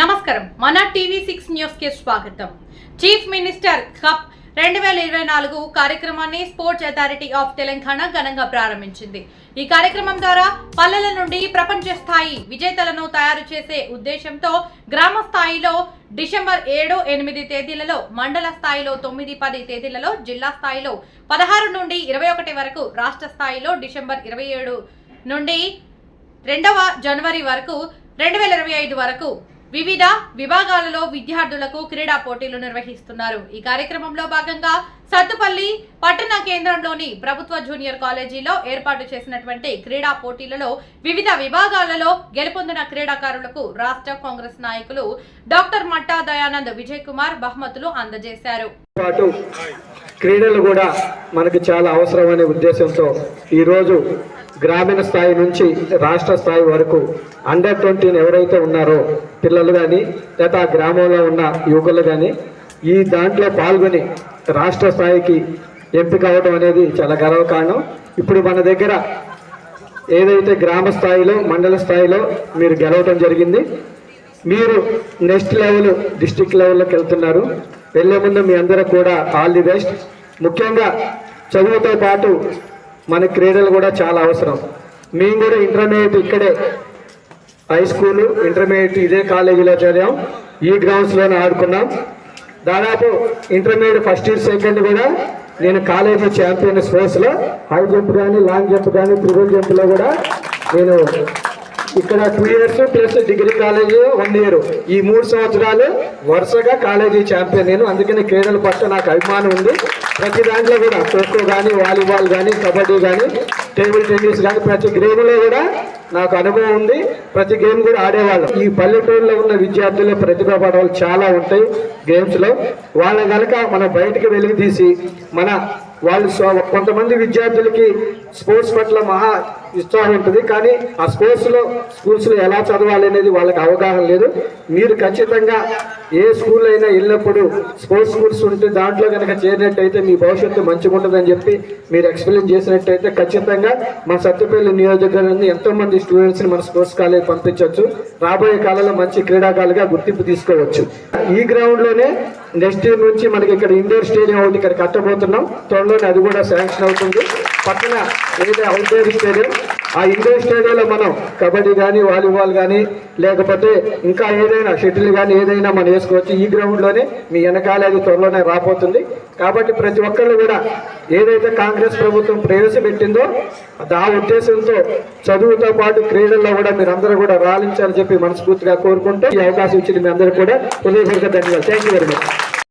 నమస్కారం. మన TV six న్యూస్కి స్వాగతం. చీఫ్ మినిస్టర్ కప్ రెండు వేల ఇరవై నాలుగు కార్యక్రమాన్ని స్పోర్ట్స్ అథారిటీ ఆఫ్ తెలంగాణ ఘనంగా ప్రారంభించింది. ఈ కార్యక్రమం ద్వారా పల్లెల నుండి ప్రపంచ స్థాయి విజేతలను తయారు చేసే ఉద్దేశంతో గ్రామ స్థాయిలో డిసెంబర్ ఏడు ఎనిమిది తేదీలలో మండల స్థాయిలో తొమ్మిది పది తేదీలలో జిల్లా స్థాయిలో పదహారు నుండి ఇరవై ఒకటి వరకు రాష్ట్ర స్థాయిలో డిసెంబర్ ఇరవై ఏడు నుండి రెండవ జనవరి వరకు రెండు వేల ఇరవై ఐదు వరకు వివిధ విభాగాలలో విద్యార్థులకు క్రీడా పోటీలు నిర్వహిస్తున్నారు. ఈ కార్యక్రమంలో భాగంగా సత్తుపల్లి పట్టణ కేంద్రంలోని ప్రభుత్వ జూనియర్ కాలేజీలో ఏర్పాటు చేసినటువంటి క్రీడా పోటీలలో వివిధ విభాగాలలో గెలుపొందిన క్రీడాకారులకు రాష్ట్ర కాంగ్రెస్ నాయకులు డాక్టర్ మట్టా దయానంద్ విజయ్ కుమార్ బహుమతులు అందజేశారు. పాటు క్రీడలు కూడా మనకు చాలా అవసరం అనే ఉద్దేశంతో ఈరోజు గ్రామీణ స్థాయి నుంచి రాష్ట్ర స్థాయి వరకు అండర్ ట్వంటీని ఎవరైతే ఉన్నారో పిల్లలు కానీ లేదా గ్రామంలో ఉన్న యువకులు కానీ ఈ దాంట్లో పాల్గొని రాష్ట్ర స్థాయికి ఎంపిక అవడం అనేది చాలా గర్వకారణం. ఇప్పుడు మన దగ్గర ఏదైతే గ్రామ స్థాయిలో మండల స్థాయిలో మీరు గెలవటం జరిగింది మీరు నెక్స్ట్ లెవెల్ డిస్టిక్ లెవెల్లోకి వెళ్తున్నారు. వెళ్ళే ముందు మీ అందరూ కూడా ఆల్ ది బెస్ట్. ముఖ్యంగా చదువుతో పాటు మన క్రీడలు కూడా చాలా అవసరం. మేము కూడా ఇంటర్మీడియట్ ఇక్కడే హై స్కూలు ఇంటర్మీడియట్ ఇదే కాలేజీలో చదివాం. ఈ గ్రౌండ్స్లోనే ఆడుకున్నాం. దాదాపు ఇంటర్మీడియట్ ఫస్ట్ ఇయర్ సెకండ్ కూడా నేను కాలేజీ ఛాంపియన్ స్పోర్ట్స్లో హై జంప్ కానీ లాంగ్ జంప్ కానీ త్రిబుల్ జంప్లో కూడా నేను ఇక్కడ two years plus degree college one year. ఈ మూడు సంవత్సరాలు వరుసగా కాలేజీ ఛాంపియన్ నేను. అందుకని క్రీడల పట్ల నాకు అభిమానం ఉంది. ప్రతి దాంట్లో కూడా ఖోఖో కానీ వాలీబాల్ కానీ కబడ్డీ కానీ టేబుల్ టెన్నిస్ కానీ ప్రతి గేమ్లో కూడా నాకు అనుభవం ఉంది. ప్రతి గేమ్ కూడా ఆడేవాళ్ళం. ఈ పల్లెటూరులో ఉన్న విద్యార్థులు ప్రతిభ పడవలు చాలా ఉంటాయి గేమ్స్లో. వాళ్ళ కనుక మనం బయటకు వెలుగు తీసి మన వాళ్ళు కొంతమంది విద్యార్థులకి స్పోర్ట్స్ పట్ల మహా ఇష్టం ఉంటుంది. కానీ ఆ స్పోర్ట్స్లో స్కూల్స్లో ఎలా చదవాలి అనేది వాళ్ళకి అవగాహన లేదు. మీరు ఖచ్చితంగా ఏ స్కూల్ అయినా వెళ్ళినప్పుడు స్పోర్ట్స్ స్కూల్స్ ఉంటే దాంట్లో కనుక చేరినట్టయితే మీ భవిష్యత్తు మంచిగా ఉంటుందని చెప్పి మీరు ఎక్స్ప్లెయిన్ చేసినట్టయితే ఖచ్చితంగా మా సత్యపల్లి నియోజకవర్గంలో ఎంతోమంది స్టూడెంట్స్ని మన స్పోర్ట్స్ కాలేజ్ పంపించవచ్చు రాబోయే కాలంలో మంచి క్రీడాకారులుగా గుర్తింపు తీసుకోవచ్చు. ఈ గ్రౌండ్లోనే నెక్స్ట్ ఇయర్ నుంచి మనకి ఇక్కడ ఇండోర్ స్టేడియం ఒకటి ఇక్కడ కట్టబోతున్నాం. త్వరలోనే అది కూడా శాంక్షన్ అవుతుంది. పక్కన ఏదైతే అవుట్డోర్ స్టేడియం ఆ ఇండోర్ స్టేడియంలో మనం కబడ్డీ కానీ వాలీబాల్ కానీ లేకపోతే ఇంకా ఏదైనా షటిల్ కానీ ఏదైనా మనం వేసుకోవచ్చు. ఈ గ్రౌండ్లోనే మీ వెనకాలేదు అది త్వరలోనే రాబోతుంది. కాబట్టి ప్రతి ఒక్కళ్ళు కూడా ఏదైతే కాంగ్రెస్ ప్రభుత్వం ప్రవేశపెట్టిందో ఆ ఉద్దేశంతో చదువుతో పాటు క్రీడల్లో కూడా మీరు అందరూ కూడా రాలించాలని చెప్పి మనస్ఫూర్తిగా కోరుకుంటూ ఈ అవకాశం ఇచ్చిన మీ అందరూ కూడా హృదయపూర్వక ధన్యవాదాలు. Thank you very much